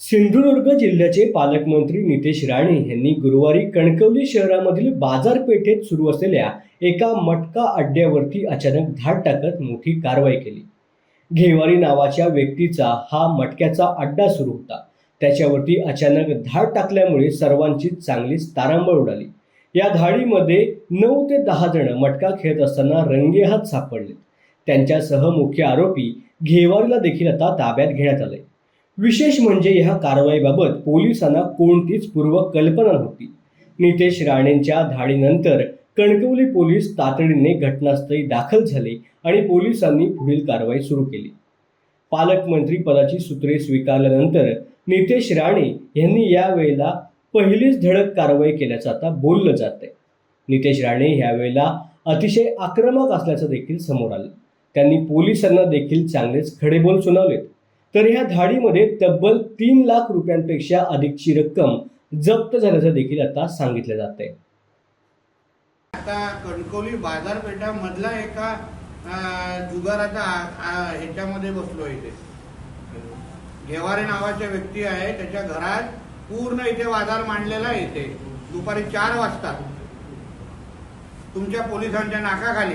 सिंधुदुर्ग जिल्ह्याचे पालकमंत्री नितेश राणे यांनी गुरुवारी कणकवली शहरामधील बाजारपेठेत सुरू असलेल्या एका मटका अड्ड्यावरती अचानक धाड टाकत मोठी कारवाई केली. घेवारी नावाच्या व्यक्तीचा हा मटक्याचा अड्डा सुरू होता. त्याच्यावरती अचानक धाड टाकल्यामुळे सर्वांची चांगलीच तारांबळ उडाली. या धाडीमध्ये नऊ ते दहा जण मटका खेळत असताना रंगेहात सापडले. त्यांच्यासह मुख्य आरोपी घेवारीला देखील आता ताब्यात घेण्यात आले विशेष म्हणजे ह्या कारवाईबाबत पोलिसांना कोणतीच पूर्व कल्पना नव्हती. नितेश राणेंच्या धाडीनंतर कणकवली पोलीस तातडीने घटनास्थळी दाखल झाले आणि पोलिसांनी पुढील कारवाई सुरू केली. पालकमंत्री पदाची सूत्रे स्वीकारल्यानंतर नितेश राणे यांनी यावेळेला पहिलीच धडक कारवाई केल्याचं आता बोललं जात आहे नितेश राणे यावेळेला अतिशय आक्रमक असल्याचं देखील समोर आलं. त्यांनी पोलिसांना देखील चांगलेच खडेबोल सुनावलेत. तर ह्या धाडीमध्ये तब्बल तीन लाख रुपयांपेक्षा अधिकची रक्कम जप्त झाल्याचं देखील आता सांगितलं जात आहे आता कणकवली बाजारपेठामधला एका जुगाराच्या जुगाराचा ह्याच्यामध्ये बसलो इथे. घेवारे नावाच्या व्यक्ती आहे त्याच्या घरात पूर्ण इथे बाजार मांडलेला इथे. दुपारी चार वाजता. तुमच्या पोलिसांच्या नाकाखाली.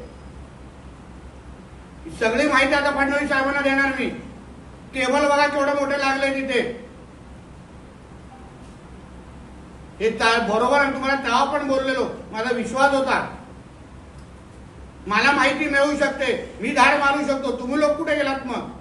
सगळी माहिती आता फडणवीस साहेबांना देणार मी. केबल बघा केवढं मोठं लागलंय तिथे. हे ता- बरोबर आणि तुम्हाला तेव्हा पण बोललेलो. माझा विश्वास होता. मला माहिती मिळू शकते. मी धाड मारू शकतो. तुम्ही लोक कुठे गेलात मग?